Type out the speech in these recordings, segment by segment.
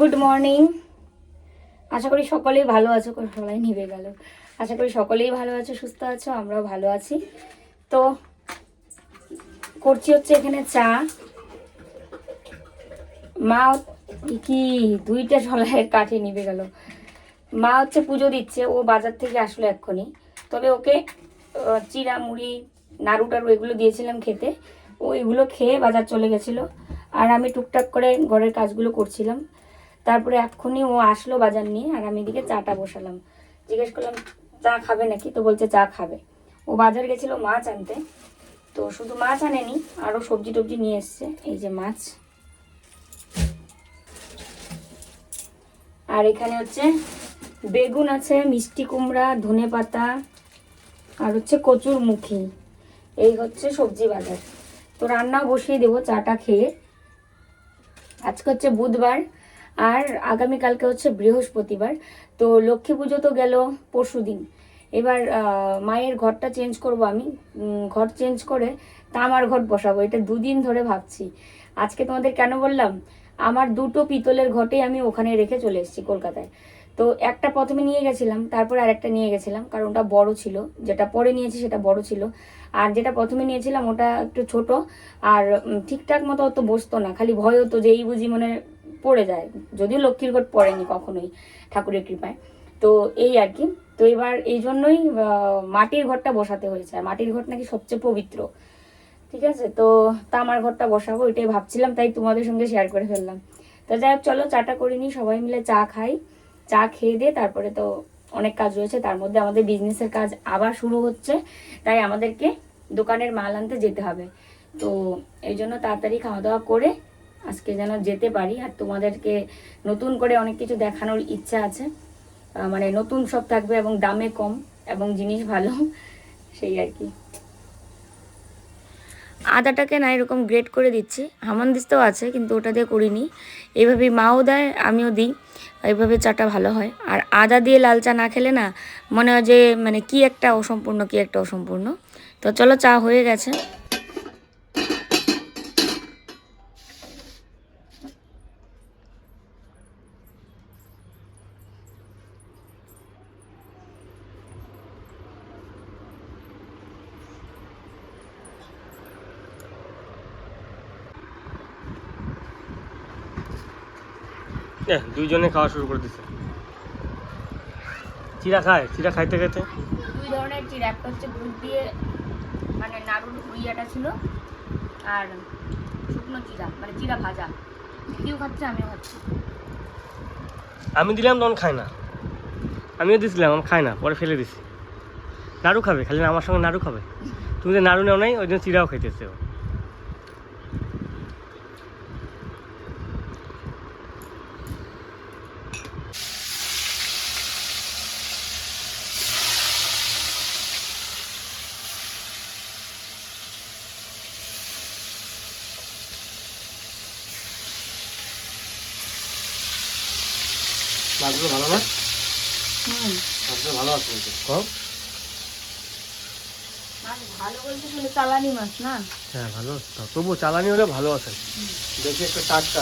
Good morning আশা করি সকলেই ভালো আছো সবাই নিভে গেল। আশা করি সকলেই ভালো আছো, সুস্থ আছো, আমরাও ভালো আছি। তো, করছি হচ্ছে এখানে চা। মা কি, দুইটা ঝলাইয়ের কাঠে নিভে গেল। মা হচ্ছে পুজো দিচ্ছে, ও বাজার থেকে আসলো এক্ষুনি। তবে ওকে চিড়া মুড়ি, নাড়ু টাড়ু এগুলো দিয়েছিলাম খেতে। ও এগুলো খেয়ে বাজার চলে গেছিল। আর আমি টুকটাক করে ঘরের কাজগুলো করছিলাম। তারপরে এক্ষুনি ও আসলো বাজার নিয়ে আর আমি এদিকে চাটা বসালাম। জিজ্ঞেস করলাম, চা খাবে নাকি? তো বলছে, চা খাবে। ও বাজার গেছিল মাছ আনতে। তো শুধু মাছ আনেনি আরও সবজি টবজি নিয়ে এসছে। এই যে মাছ। আর এখানে হচ্ছে বেগুন আছে, মিষ্টি কুমড়া, ধনে পাতা, আর হচ্ছে কচুর মুখি। এই হচ্ছে সবজি বাজার। তো রান্নাও বসিয়ে দেবো চাটা খেয়ে। আজকে হচ্ছে বুধবার। আর আগামীকালকে হচ্ছে বৃহস্পতিবার। তো লক্ষ্মী পুজো তো গেল পরশু দিন। এবার মায়ের ঘরটা চেঞ্জ করব আমি। ঘর চেঞ্জ করে তামার ঘট বসাবো। এটা দুদিন ধরে ভাবছি। আজকে তোমাদের কেন বললাম? আমার দুটো পিতলের ঘটে আমি ওখানে রেখে চলে এসেছি কলকাতায়। তো একটা প্রথমে নিয়ে গেছিলাম, তারপর আর একটা নিয়ে গেছিলাম, কারণ ওটা বড় ছিল। যেটা পরে নিয়েছি সেটা বড় ছিল। আর যেটা প্রথমে নিয়েছিলাম ওটা একটু ছোট। আর ঠিকঠাক মতো অত বসতো না। খালি ভয় হতো যে এই বুঝি মানে পড়ে যায়। যদিও লক্ষ্মীর ঘট পড়েনি কখনোই ঠাকুরের কৃপায়। তো এই আর কি। তো এবার এই জন্যই মাটির ঘরটা বসাতে হয়েছে। আর মাটির ঘর নাকি সবচেয়ে পবিত্র। ঠিক আছে? তো তামার ঘরটা বসাবো, এটাই ভাবছিলাম, তাই তোমাদের সঙ্গে শেয়ার করে ফেললাম। তো যাই হোক, চলো চাটা করে নিই, সবাই মিলে চা খাই। চা খেয়ে দিয়ে তারপরে তো অনেক কাজ রয়েছে। তার মধ্যে আমাদের বিজনেসের কাজ আবার শুরু হচ্ছে। তাই আমাদেরকে দোকানের মাল আনতে যেতে হবে। তো এই জন্য তাড়াতাড়ি খাওয়া দাওয়া করে আজকে যেন যেতে পারি। আর তোমাদেরকে নতুন করে অনেক কিছু দেখানোর ইচ্ছা আছে। মানে নতুন সব থাকবে এবং দামে কম এবং জিনিস ভালো, সেই আর কি। আদাটাকে না এরকম গ্রেট করে দিচ্ছি। হামানদিস্তাও আছে, কিন্তু ওটা দিয়ে করিনি। এইভাবে মাও দেয়, আমিও দিই। এইভাবে চাটা ভালো হয়। আর আদা দিয়ে লাল চা না খেলে না মনে হয় যে মানে কি একটা অসম্পূর্ণ, কি একটা অসম্পূর্ণ। তো চলো চা হয়ে গেছে। দুইজনে খাওয়া শুরু করে দিছে। চিরা খায় চিরা খাইতে খাইতে? দুই ধরনের চিড়া একটা হচ্ছে দুধ দিয়ে মানে নাড়ুর হুইয়াটা ছিল আর শুকনো চিড়া মানে চিড়া ভাজা। কেউ খাচ্ছে আমিও খাচ্ছি। আমি দিলাম তখন খায় না। আমিও দিছিলাম আমি খাই না পরে ফেলে দিছি। নাড়ু খাবে খালি আমার সঙ্গে নাড়ু খাবে। তুমি যে নাড়ু নেও নাই ওই জন্য চিরাও খাইতেছে ও। মাছগুলো ভালো না মাছগুলো ভালো আছে কম মাছ ভালো বলতে শুনে চালানি মাছ না? হ্যাঁ ভালো। তবু চালানি হলে ভালো আছে। দেখি একটা টাটকা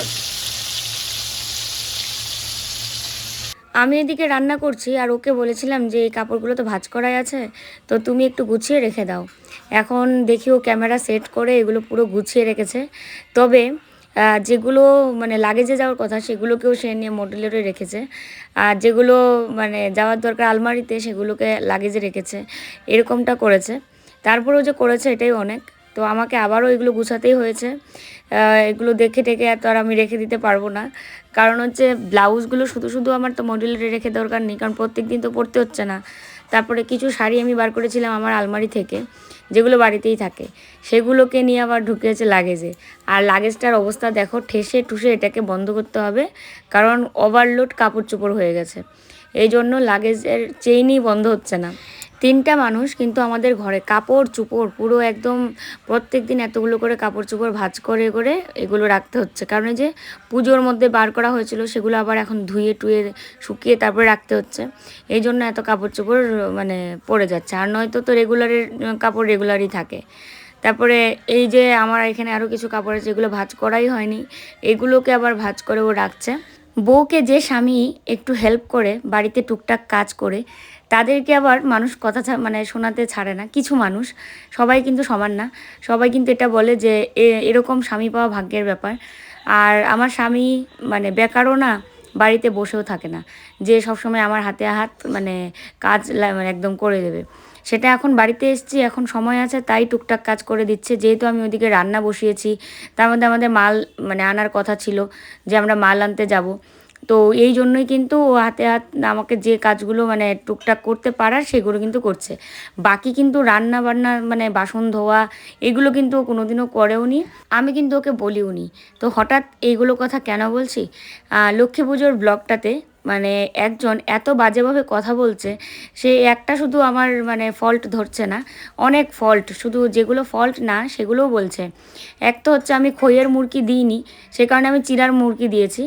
আমি এদিকে রান্না করছি আর ওকে বলেছিলাম যে এই কাপড়গুলো তো ভাজ করাই আছে তো তুমি একটু গুছিয়ে রেখে দাও। এখন দেখি ও ক্যামেরা সেট করে এগুলো পুরো গুছিয়ে রেখেছে। তবে যেগুলো মানে লাগেজে যাওয়ার কথা, সেগুলোকেও সে নিয়ে মডেলেরে রেখেছে। আর যেগুলো মানে যাওয়ার দরকার আলমারিতে, সেগুলোকে লাগেজে রেখেছে। এরকমটা করেছে। তারপরেও যে করেছে, এটাই অনেক। তো আমাকে আবারও এগুলো গুছাতেই হয়েছে। এগুলো দেখে টেকে এত আর আমি রেখে দিতে পারব না। কারণ হচ্ছে, ব্লাউজগুলো শুধু শুধু আমার তো মডেলের রেখে দরকার নেই। কারণ প্রত্যেক দিন তো পরতে হচ্ছে না। তারপরে কিছু শাড়ি আমি বার করেছিলাম আমার আলমারি থেকে। যেগুলো বাড়িতেই থাকে, সেগুলোকে নিয়ে আবার ঢুকিয়েছে লাগেজে আর লাগেজটার অবস্থা দেখো, ঠেসে ঠুসে এটাকে বন্ধ করতে হবে, কারণ ওভারলোড কাপড় চোপড় হয়ে গেছে। এই জন্য লাগেজের চেইনই বন্ধ হচ্ছে না। তিনটা মানুষ কিন্তু আমাদের ঘরে কাপড় চোপড় পুরো একদম প্রত্যেক দিন এতগুলো করে কাপড় চোপড় ভাজ করে করে এগুলো রাখতে হচ্ছে। কারণ যে পুজোর মধ্যে বার করা হয়েছিল সেগুলো আবার এখন ধুয়ে টুয়ে শুকিয়ে তারপরে রাখতে হচ্ছে। এই জন্য এত কাপড় চোপড় মানে পড়ে যাচ্ছে। আর নয়তো তো রেগুলারের কাপড় রেগুলারই থাকে। তারপরে এই যে আমার এখানে আরও কিছু কাপড় আছে যেগুলো ভাজ করাই হয়নি। এগুলোকে আবার ভাজ করে ও রাখছে। বউকে যে স্বামী একটু হেল্প করে, বাড়িতে টুকটাক কাজ করে, তাদেরকে আবার মানুষ কথা মানে শোনাতে ছাড়ে না। কিছু মানুষ, সবাই কিন্তু সমান না। সবাই কিন্তু এটা বলে যে এরকম স্বামী পাওয়া ভাগ্যের ব্যাপার। আর আমার স্বামী মানে বেকারও না, বাড়িতে বসেও থাকে না। যে সবসময় আমার হাতে হাত মানে কাজ মানে একদম করে দেবে। সেটা এখন বাড়িতে এসেছি, এখন সময় আছে, তাই টুকটাক কাজ করে দিচ্ছে। যেহেতু আমি ওদিকে রান্না বসিয়েছি, তার মধ্যে আমাদের মাল মানে আনার কথা ছিল যে আমরা মাল আনতে যাব। তো এই জন্যই কিন্তু ও হাতে হাত আমাকে যে কাজগুলো মানে টুকটাক করতে পারার সেগুলো কিন্তু করছে। বাকি কিন্তু রান্না বান্না মানে বাসন ধোয়া, এগুলো কিন্তু ও কোনোদিনও করেও নি। আমি কিন্তু ওকে বলিও নি। তো হঠাৎ এইগুলো কথা কেন বলছি? লক্ষ্মী পুজোর ব্লগটাতে মানে একজন এত বাজেভাবে কথা বলছে, সে একটা শুধু আমার মানে ফল্ট ধরছে না, অনেক ফল্ট শুধু যেগুলো ফল্ট না, সেগুলোও বলছে। এক তো হচ্ছে আমি খইয়ের মুরগি দিইনি, সে কারণে আমি চিরার মুরগি দিয়েছি,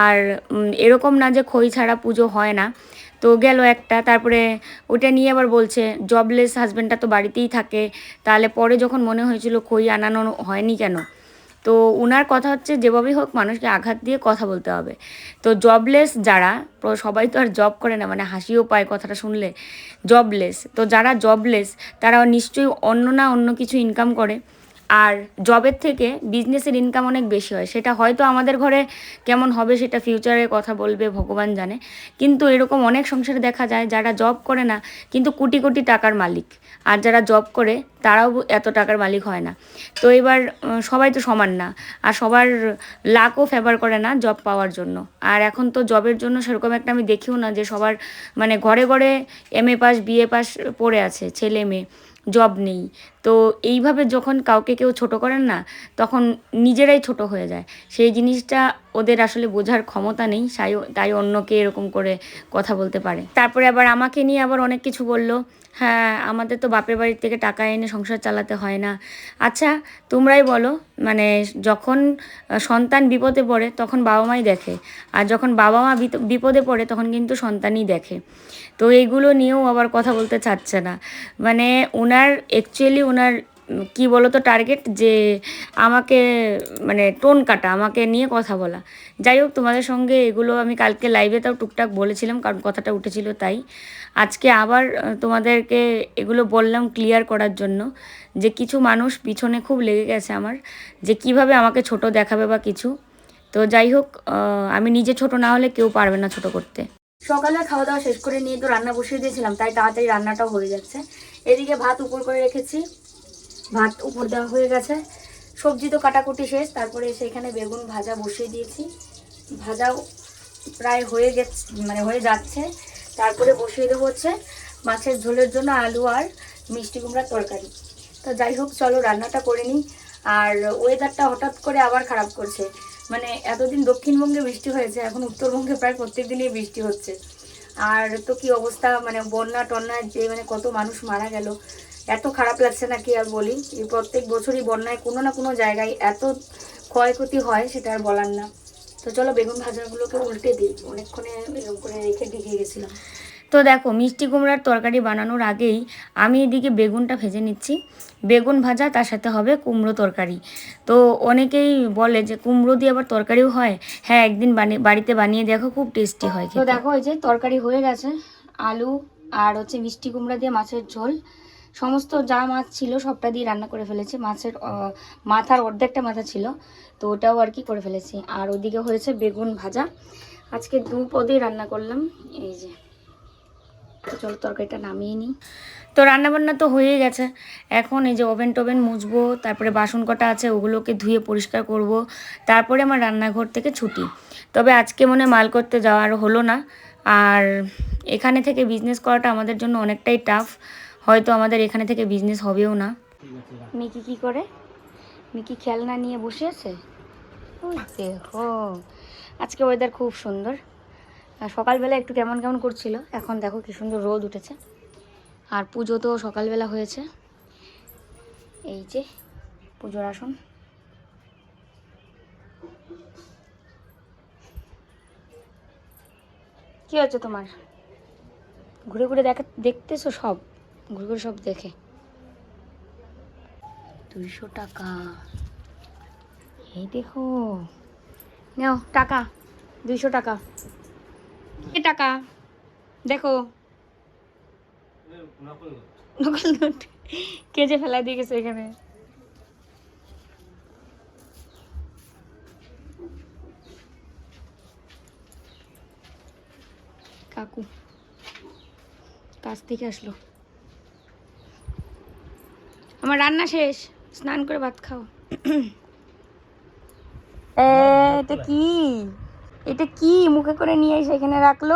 আর এরকম না যে খই ছাড়া পুজো হয় না। তো গেল একটা, তারপরে ওটা নিয়ে আবার বলছে জবলেস হাজব্যান্ডটা তো বাড়িতেই থাকে, তাহলে পরে যখন মনে হয়েছিল খই আনানো হয়নি কেন? তো ওনার কথা হচ্ছে যেভাবেই হোক মানুষকে আঘাত দিয়ে কথা বলতে হবে। তো জবলেস যারা সবাই তো আর জব করে না মানে হাসিও পায় কথাটা শুনলে। জবলেস তো যারা জবলেস তারা নিশ্চয়ই অন্য না অন্য কিছু ইনকাম করে। আর জবের থেকে বিজনেসের ইনকাম অনেক বেশি হয়। সেটা হয়তো আমাদের ঘরে কেমন হবে সেটা ফিউচারে কথা বলবে, ভগবান জানে। কিন্তু এরকম অনেক সংসারে দেখা যায় যারা জব করে না, কিন্তু কোটি কোটি টাকার মালিক। আর যারা জব করে, তারাও এত টাকার মালিক হয় না। তো এবার সবাই তো সমান না। আর সবার লাকও ফেভার করে না জব পাওয়ার জন্য। আর এখন তো জবের জন্য সেরকম একটা আমি দেখিও না যে সবার মানে ঘরে ঘরে M A pass BA pass পড়ে আছে, ছেলে মেয়ে জব নেই। তো এইভাবে যখন কাউকে কেউ ছোট করেন না, তখন নিজেরাই ছোট হয়ে যায়। সেই জিনিসটা ওদের আসলে বোঝার ক্ষমতা নেই তাই তাই অন্যকে এরকম করে কথা বলতে পারে। তারপরে আবার আমাকে নিয়ে আবার অনেক কিছু বলল হ্যাঁ আমাদের তো বাপের বাড়ির থেকে টাকা এনে সংসার চালাতে হয় না। আচ্ছা তোমরাই বলো মানে যখন সন্তান বিপদে পড়ে তখন বাবা মাই দেখে, আর যখন বাবা মা বিপদে পড়ে তখন কিন্তু সন্তানই দেখে। তো এইগুলো নিয়েও আবার কথা বলতে চাচ্ছে না। মানে ওনার অ্যাকচুয়ালি ওনার কি বলো তো টার্গেট যে আমাকে মানে টোন কাটা, আমাকে নিয়ে কথা বলা। যাই হোক, তোমাদের সঙ্গে এগুলো আমি কালকে লাইভে তাও টুকটাক বলেছিলাম, কারণ কথাটা উঠেছিল তাই। আজকে আবার তোমাদেরকে এগুলো বললাম ক্লিয়ার করার জন্য, যে কিছু মানুষ পিছনে খুব লেগে গেছে আমার, যে কীভাবে আমাকে ছোট দেখাবে বা কিছু। তো যাই হোক আমি নিজে ছোট না হলে কেউ পারবে না ছোট করতে। সকালে খাওয়া দাওয়া শেষ করে নিয়ে তো রান্না বসিয়ে দিয়েছিলাম, তাই তাড়াতাড়ি রান্নাটাও হয়ে যাচ্ছে। এদিকে ভাত উপর করে রেখেছি। ভাত উপর দেওয়া হয়ে গেছে। সবজি তো কাটাকুটি শেষ, তারপরে সেখানে বেগুন ভাজা বসিয়ে দিয়েছি। ভাজাও প্রায় হয়ে গেছে মানে হয়ে যাচ্ছে। তারপরে বসিয়ে দেবো হচ্ছে মাছের ঝোলের জন্য আলু আর মিষ্টি কুমড়ার তরকারি। তো যাই হোক, চলো রান্নাটা করে নিই। আর ওয়েদারটা হঠাৎ করে আবার খারাপ করছে। মানে এতদিন দক্ষিণবঙ্গে বৃষ্টি হয়েছে, এখন উত্তরবঙ্গে প্রায় প্রত্যেক দিনই বৃষ্টি হচ্ছে। আর তো কি অবস্থা মানে বন্যা টন্যায় যে মানে কত মানুষ মারা গেল। এত খারাপ লাগছে না কি আর বলি? এই প্রত্যেক বছরই বন্যায় কোনো না কোনো জায়গায় এত ক্ষয়ক্ষতি হয় সেটা আর বলার না। তো চলো বেগুন ভাজাগুলোকে উল্টে দিই। অনেকক্ষণে এরকম করে রেখে দিয়ে গেছিলাম। তো দেখো মিষ্টি কুমড়ার তরকারি বানানোর আগেই আমি এদিকে বেগুনটা ভেজে নিচ্ছি। বেগুন ভাজা তার সাথে হবে কুমড়ো তরকারি। তো অনেকেই বলে যে কুমড়ো দিয়ে আবার তরকারিও হয়। হ্যাঁ একদিন বানিয়ে বাড়িতে বানিয়ে দেখো খুব টেস্টি হয় তো দেখো এই যে তরকারি হয়ে গেছে। আলু আর হচ্ছে মিষ্টি কুমড়া দিয়ে মাছের ঝোল। সমস্ত যা মাছ ছিল সবটা দিয়ে রান্না করে ফেলেছি। মাছের মাথার অর্ধেকটা মাথা ছিল, তো ওটাও আর কি করে ফেলেছি। আর ওদিকে হয়েছে বেগুন ভাজা। আজকে দু পদেই রান্না করলাম। এই যে, চলো তরকারিটা নামিয়ে নিই। তো রান্নাবান্না তো হয়ে গেছে। এখন এই যে ওভেন টোভেন মুছবো, তারপরে বাসন কটা আছে ওগুলোকে ধুয়ে পরিষ্কার করব। তারপরে আমার রান্নাঘর থেকে ছুটি। তবে আজকে মনে মাল করতে যাওয়ার হলো না। আর এখানে থেকে বিজনেস করাটা আমাদের জন্য অনেকটাই টাফ হয়তো আমাদের এখানে থেকে বিজনেস হবেও না। মিকি কি করে? মিকি খেলনা নিয়ে বসে আছে? আজকে ওয়েদার খুব সুন্দর। সকালবেলা একটু কেমন কেমন করছিল? এখন দেখো কি সুন্দর রোদ উঠেছে। আর পুজো তো সকালবেলা হয়েছে। এই যে, পুজোর আসন। কি হচ্ছে তোমার? ঘুরে ঘুরে দেখা দেখতেছো সব? ঘুরে ঘুরে সব দেখে। দুইশো টাকা। এই দেখো। নাও টাকা। দুইশো টাকা। এ টাকা। দেখো। নকল নোট। কে যে ফেলাই দিয়ে গেছে এখানে? কাকু। কাছ থেকে আসলো। আমার রান্না শেষ। স্নান করে ভাত খাও। এটা কি? এটা কি? মুখে করে নিয়ে এসে এখানে রাখল?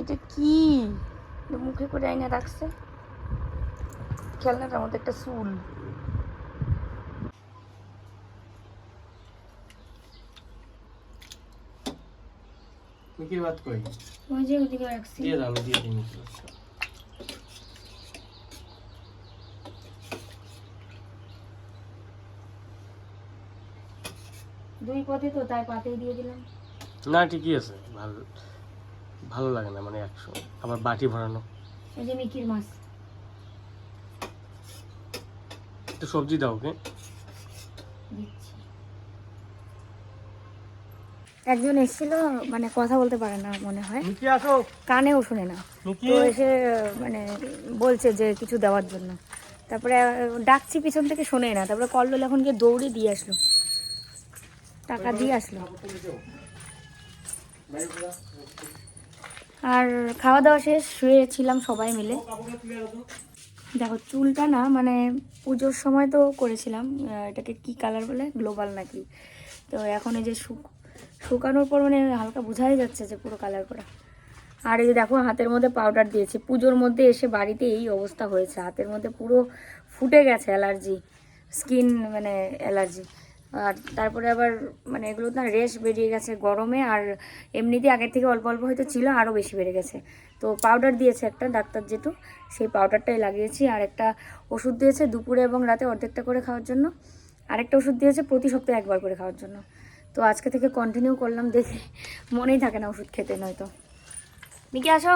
এটা কি? মুখে করে আইনা রাখছে? খেলনাটার মধ্যে একটা চুল। মিকির বাদ কই ওই যে ওদিকে রাখছি। দিয়ে দাও দিয়ে দিই দুই পথে তো তাই পাতেই দিয়ে দিলাম। না ঠিকই আছে। ভালো ভালো লাগে না মানে একশো আবার বাটি ভরানো। এই যে মিকির মাছ। একটু সবজি দাও ওকে? একজন এসেছিল মানে কথা বলতে পারে না মনে হয়। কানেও শুনে না। তো এসে মানে বলছে যে কিছু দেওয়ার জন্য। তারপরে ডাকছি পিছন থেকে শোনে না। তারপরে কল হলো এখন গিয়ে দৌড়ে দিয়ে আসলো। টাকা দিয়ে আসলো। আর খাওয়া দাওয়া শেষ, শুয়েছিলাম সবাই মিলে। দেখো, চুলটা না মানে পুজোর সময় তো করেছিলাম এটাকে কি কালার বলে? গ্লোবাল নাকি। তো এখন এই যে শুক শুকানোর পর মানে হালকা বোঝাই যাচ্ছে যে পুরো কালার করা। আর এই যে দেখো, হাতের মধ্যে পাউডার দিয়েছি। পুজোর মধ্যে এসে বাড়িতে এই অবস্থা হয়েছে। হাতের মধ্যে পুরো ফুটে গেছে অ্যালার্জি স্কিন মানে অ্যালার্জি আর তারপরে আবার মানে এগুলো না রেশ বেরিয়ে গেছে গরমে, আর এমনিতে আগের থেকে অল্প অল্প হয়তো ছিল আরও বেশি বেড়ে গেছে। তো পাউডার দিয়েছে একটা ডাক্তার যেটু, সেই পাউডারটাই লাগিয়েছি। আর একটা ওষুধ দিয়েছে দুপুরে এবং রাতে অর্ধেকটা করে খাওয়ার জন্য। আরেকটা ওষুধ দিয়েছে প্রতি সপ্তাহে একবার করে খাওয়ার জন্য। তো আজকে থেকে কন্টিনিউ করলাম দেখে, মনেই থাকে না ওষুধ খেতে নয়তো। মিকি, আসো।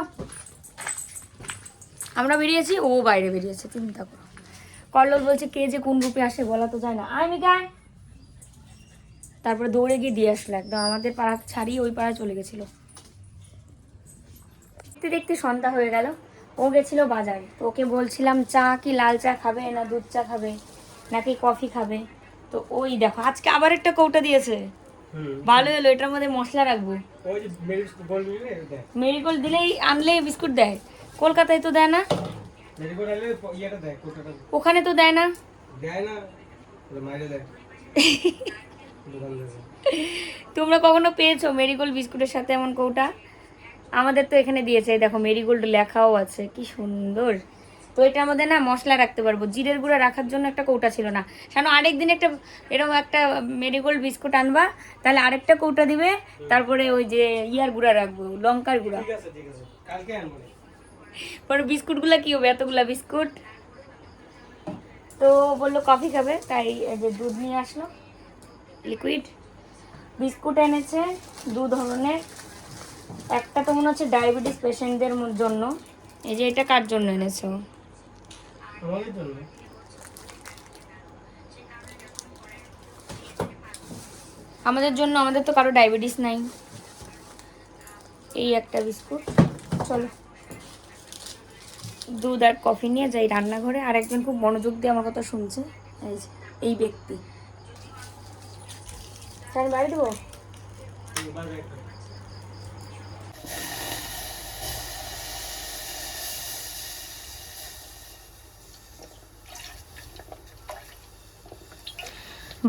আমরা বেরিয়েছি, ও বাইরে বেরিয়েছে, চিন্তা করো। কল্লোল বলছে, কে যে কোন রূপে আসে বলা তো যায় না। আয় মিকা, আয়। তারপরে দৌড়ে গিয়ে দিয়ে আসলো একদম। আমাদের পাড়া ছাড়িয়ে ওই পাড়া চলে গেছিল। দেখতে দেখতে সন্ধ্যা হয়ে গেল। ও গেছিল বাজার। তো ওকে বলছিলাম চা কি লাল চা খাবে না দুধ চা খাবে? নাকি কফি খাবে? তো ওই দেখো আজকে আবার একটা কৌটা দিয়েছে। ভালো হলো এটার মধ্যে মশলা রাখব। মেরিগোল্ড দিলেই আনলে বিস্কুট দেয়। কলকাতায় তো দেয় না। ওখানে তো দেয় না। দেয় না তোমরা কখনো পেয়েছ মেরিগোল্ড বিস্কুটের সাথে এমন কৌটা? আমাদের তো এখানে দিয়েছে দেখো মেরিগোল্ড লেখাও আছে কি সুন্দর। তো এটা আমাদের না মশলা রাখতে পারব জিরের গুঁড়া রাখার জন্য একটা কৌটা ছিল না। কেন আরেক দিন একটা এরকম একটা মেরিগোল্ড বিস্কুট আনবা তাহলে আরেকটা কৌটা দিবে তারপরে ওই যে ইয়ার গুঁড়া রাখব লঙ্কার গুঁড়া। পরে বিস্কুটগুলো কি হবে এতগুলা বিস্কুট? তো বলল কফি খাবে তাই যে দুধ নিয়ে আসলো। লিকুইড। বিস্কুট এনেছে দু ধরনের। একটা তো মনে হচ্ছে ডায়াবেটিস পেশেন্টদের জন্য। এই যে এটা কার জন্য এনেছো? আমাদের জন্য আমাদের তো কারও ডায়াবেটিস নাই। এই একটা বিস্কুট। চলো। দুধ আর কফি নিয়ে যাই রান্নাঘরে। আর একজন খুব মনোযোগ দিয়ে আমার কথা শুনছে। এই যে, এই ব্যক্তি।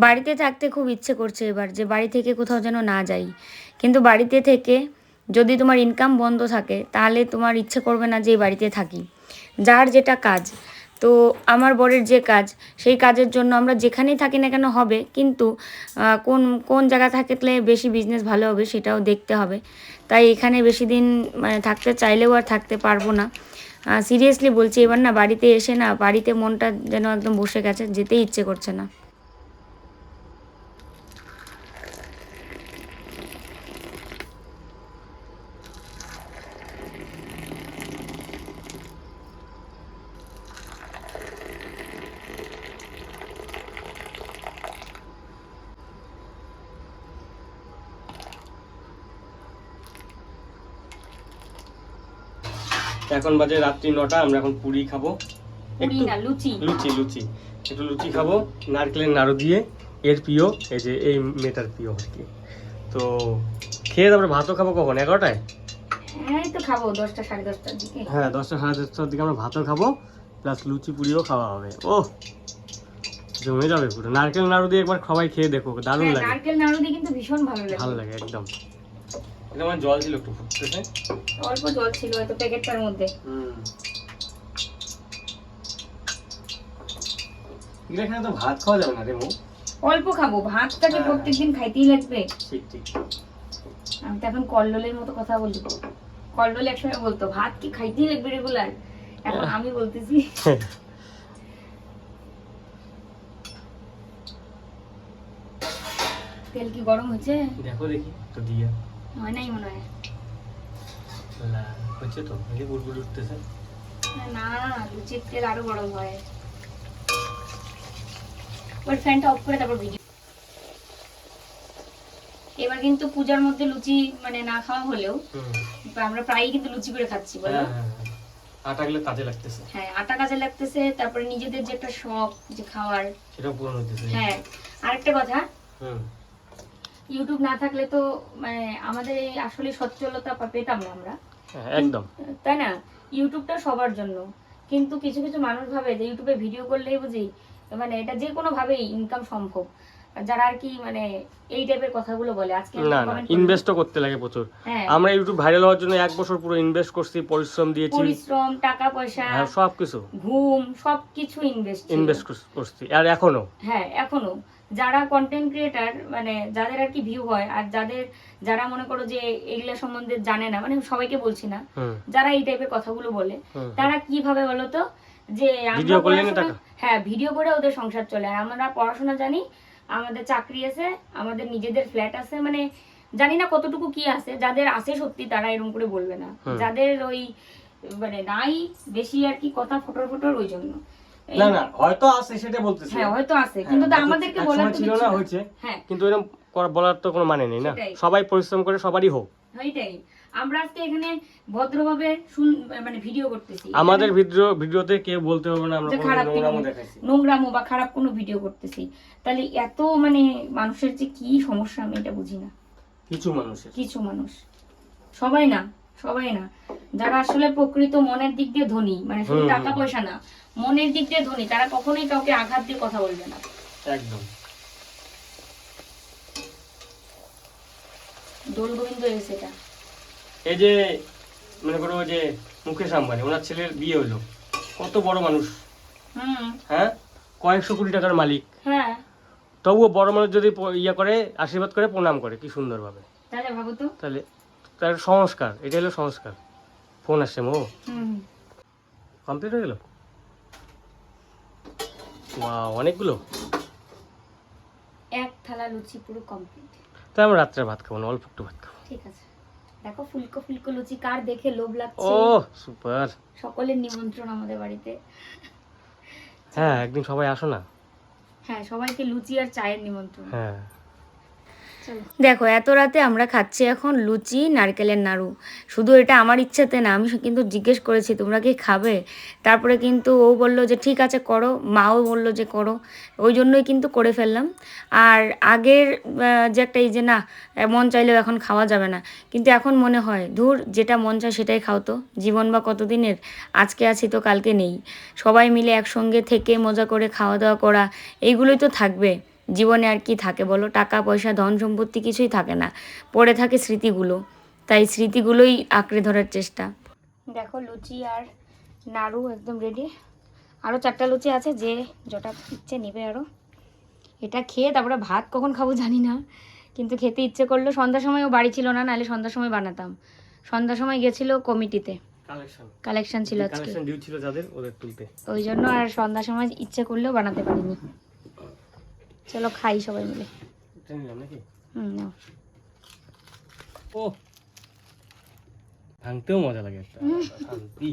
বাড়িতে থাকতে খুব ইচ্ছে করছে এবার যে বাড়ি থেকে কোথাও যেন না যাই। কিন্তু বাড়িতে থেকে যদি তোমার ইনকাম বন্ধ থাকে, তাহলে তোমার ইচ্ছে করবে না যে বাড়িতে থাকি। যার যেটা কাজ তো আমার বরের যে কাজ, সেই কাজের জন্য আমরা যেখানেই থাকি না কেন হবে, কিন্তু কোন কোন জায়গা থাকলে বেশি বিজনেস ভালো হবে সেটাও দেখতে হবে। তাই এখানে বেশি দিন মানে থাকতে চাইলেও আর থাকতে পারব না। সিরিয়াসলি বলছি, এবার না বাড়িতে এসে না বাড়িতে মনটা যেন একদম বসে গেছে, যেতেই ইচ্ছে করছে না। এখন বাজে রাত্রি নটা আমরা এখন পুরি খাব। একটু লুচি। লুচি লুচি। একটু লুচি খাব নারকেলের নাড়ু দিয়ে। এর প্রিয় এই যে এই মেয়েটার প্রিয় আর কি। তো খেয়ে তারপরে ভাতও খাব কখন? এগারোটায়? হ্যাঁ এই তো খাব দশটা সাড়ে দশটার দিকে। হ্যাঁ দশটা সাড়ে দশটার দিকে আমরা ভাতও খাব প্লাস লুচি পুরিও খাওয়া হবে। ও জমে যাবে পুরো। নারকেল নাড়ু দিয়ে একবার সবাই খেয়ে দেখো দারুণ হ্যাঁ, লাগে। নারকেল নাড়ু দিয়ে কিন্তু ভীষণ ভালো লাগে। ভালো লাগে একদম। এটা আমার জল ছিল একটু ফুটতেছে। অল্প জল ছিল হয়তো প্যাকেটটার মধ্যে। এগুলো এখানে তো ভাত খাওয়া যাবে না রে মু অল্প খাব ভাতটাকে হ্যাঁ। প্রত্যেকদিন খাইতেই লাগবে। ঠিক ঠিক। আমি তো এখন কল্লোলের মতো কথা বলি। কল্লোল একসময় বলতো ভাত কি খাইতেই লাগবে রেগুলার এখন আমি বলতেছি। তেল কি গরম হয়েছে? দেখো দেখি তো দিয়া। হয় নাই মনে হয়। হচ্ছে তো। এই বুলবুল উঠতেছে? না লুচির তেল আরও গরম হয় ফ্যানটা অফ করে তারপর ভিডিও এবার কিন্তু পূজার মধ্যে লুচি মানে না খাওয়া হলেও আমরা প্রায়ই কিন্তু লুচি করে খাচ্ছি বলো? হ্যাঁ হ্যাঁ হ্যাঁ। আটাগুলো কাজে লাগতেছে। হ্যাঁ আটা কাজে লাগতেছে তারপরে নিজেদের যে একটা শখ যে খাওয়ার। সেটাও পূরণ হইতেছে। হ্যাঁ আরেকটা কথা। হুম। ইউটিউব না থাকলে তো মানে আমাদের এই আসলে সচ্ছলতা পেতাম না আমরা। হ্যাঁ, একদম। তাই না? ইউটিউবটা সবার জন্য। কিন্তু কিছু কিছু মানুষ ভাবে যে ইউটিউবে ভিডিও করলেই বুঝি মানে এটা যে কোনো ভাবেই ইনকাম সম্ভব। যারা আর কি মানে এই টাইপের কথাগুলো বলে আজকে না না ইনভেস্টও করতে লাগে প্রচুর। হ্যাঁ। আমরা ইউটিউব ভাইরাল হওয়ার জন্য এক বছর পুরো ইনভেস্ট করছি পরিশ্রম দিয়েছি। পরিশ্রম টাকা পয়সা হ্যাঁ সব ঘুম সবকিছু ইনভেস্ট ইনভেস্ট করছি। আর এখনও? হ্যাঁ এখনও। যারা কন্টেন্ট ক্রিয়েটার মানে যাদের আর কি ভিউ হয় আর যাদের যারা মনে করো যে এগুলা সম্বন্ধে জানে না মানে সবাইকে বলছি না যারা এই টাইপের কথাগুলো বলে তারা কীভাবে বলো তো? যে আমরা? হ্যাঁ ভিডিও করে ওদের সংসার চলে। আর আমরা পড়াশোনা জানি আমাদের চাকরি আছে আমাদের নিজেদের ফ্ল্যাট আছে মানে জানি না কতটুকু কি আছে যাদের আছে সত্যি তারা এরকম করে বলবে না। যাদের ওই মানে নাই বেশি আর কি কথা ফটোর ফটোর ওই জন্য। না না হয়তো আছে সেটা বলতেছি। হ্যাঁ হয়তো আছে কিন্তু হ্যাঁ, আমাদেরকে এক বলার ছিল না। হয়েছে। হ্যাঁ। কিন্তু এরকম বলার তো কোনো মানে নেই না। সবাই পরিশ্রম করে সবারই হোক। ওইটাই। আমরা আজকে এখানে ভদ্রভাবে শুন মানে ভিডিও করতেছি। আমাদের ভিডিও ভিডিওতে কেউ বলতে হবে না আমরা খারাপ নোংরামো বা খারাপ কোনো ভিডিও করতেছি। তাহলে এত মানে মানুষের যে কি সমস্যা আমি এটা বুঝি না। কিছু মানুষের। কিছু মানুষ। সবাই না সবাই না। যারা আসলে প্রকৃত মনের দিক দিয়ে ধনী মানে শুধু টাকা পয়সা না মনের দিক দিয়ে ধনী তারা কখনোই কাউকে আঘাত দিয়ে কথা বলবে না। একদম। দোল গোবিন্দ এসে এটা এই যে মনে করো যে মুকেশ আম্বানি ওনার ছেলের বিয়ে হলো। কত বড় মানুষ। হুম। হ্যাঁ? কয়েকশো কোটি টাকার মালিক। হ্যাঁ। তবুও বড় মানুষ যদি ইয়া করে আশীর্বাদ করে প্রণাম করে কি সুন্দরভাবে। তাহলে ভাবো তো। তাহলে তার সংস্কার এটা হলো সংস্কার। ফোন আসছে মো। হুম। কমপ্লিট হয়ে গেল? অনেকগুলো? এক থালা লুচি পুরো কমপ্লিট তো আমরা রাত্রে ভাত খাব না অল্প একটু ভাত খাব। ঠিক আছে। দেখো ফুলকো ফুলকো লুচি কার দেখে লোভ লাগছে? ও সুপার সকলের নিমন্ত্রণ আমাদের বাড়িতে। হ্যাঁ একদিন সবাই আসো না? হ্যাঁ সবাইকে লুচি আর চায়ের নিমন্ত্রণ। হ্যাঁ। দেখো, এত রাতে আমরা খাচ্ছি এখন লুচি, নারকেলের নাড়ু। শুধু এটা আমার ইচ্ছাতে না, আমি কিন্তু জিজ্ঞেস করেছি, তোমরা কি খাবে? তারপরে কিন্তু ও বলল যে, ঠিক আছে, করো। মাও বলল যে, করো। ওই জন্যই কিন্তু করে ফেললাম। আর আগের যে একটা এই যে না মন চাইলেও এখন খাওয়া যাবে না। কিন্তু এখন মনে হয়, ধুর, যেটা মন চায় সেটাই খাও তো। জীবন বা কতদিনের, আজকে আছি তো কালকে নেই। সবাই মিলে একসঙ্গে থেকে মজা করে খাওয়া দাওয়া করা, এইগুলোই তো থাকবে। জীবনে আর কি থাকে বলো? টাকা পয়সা ধন সম্পত্তি কিছুই থাকে না। পড়ে থাকে স্মৃতিগুলো। তাই স্মৃতিগুলোই আঁকড়ে ধরার চেষ্টা। দেখো লুচি আর নাড়ু একদম রেডি আরও চারটা লুচি আছে যে যটা ইচ্ছে নেবে আরও এটা খেয়ে তারপরে ভাত কখন খাব জানি না। কিন্তু খেতে ইচ্ছে করল সন্ধ্যার সময়ও বাড়ি ছিল না নাহলে সন্ধ্যার সময় বানাতাম। সন্ধ্যার সময় গেছিল কমিটিতে। কালেকশন কালেকশন ছিল আজকে। কালেকশন ডিউ ছিল যাদের ওদের তুলতে। ওই জন্য আর সন্ধ্যার সময় ইচ্ছে করলেও বানাতে পারিনি। চলো খাই সবাই মিলে। হুম নাও। ও ভাঙতেও মজা লাগে শান্তি।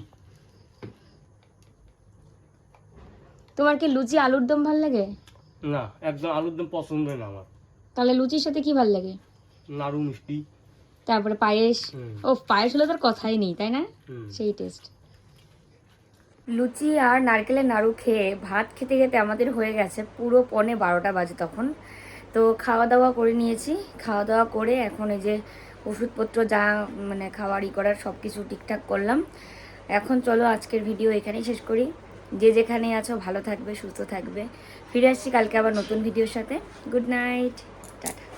তোমার কি লুচি আলুর দম ভালো লাগে? না একদম আলুর দম পছন্দ না আমার। তাহলে লুচির সাথে কি ভালো লাগে? নাড়ু মিষ্টি। তারপরে পায়েস? ও পায়েস হলে তোর কথাই নেই তাই না। সেই টেস্ট লুচি আর নারকেলের নাড়ু খেয়ে ভাত খেতে খেতে আমাদের হয়ে গেছে পুরো পনে বারোটা বাজে তখন। তো খাওয়া দাওয়া করে নিয়েছি। খাওয়া দাওয়া করে এখন এই যে ওষুধপত্র যা মানে খাওয়ারই করার সব কিছু ঠিকঠাক করলাম। এখন চলো আজকের ভিডিও এখানেই শেষ করি। যে যেখানে আছো ভালো থাকবে, সুস্থ থাকবে। ফিরে আসছি কালকে আবার নতুন ভিডিওর সাথে। Good night. টাটা।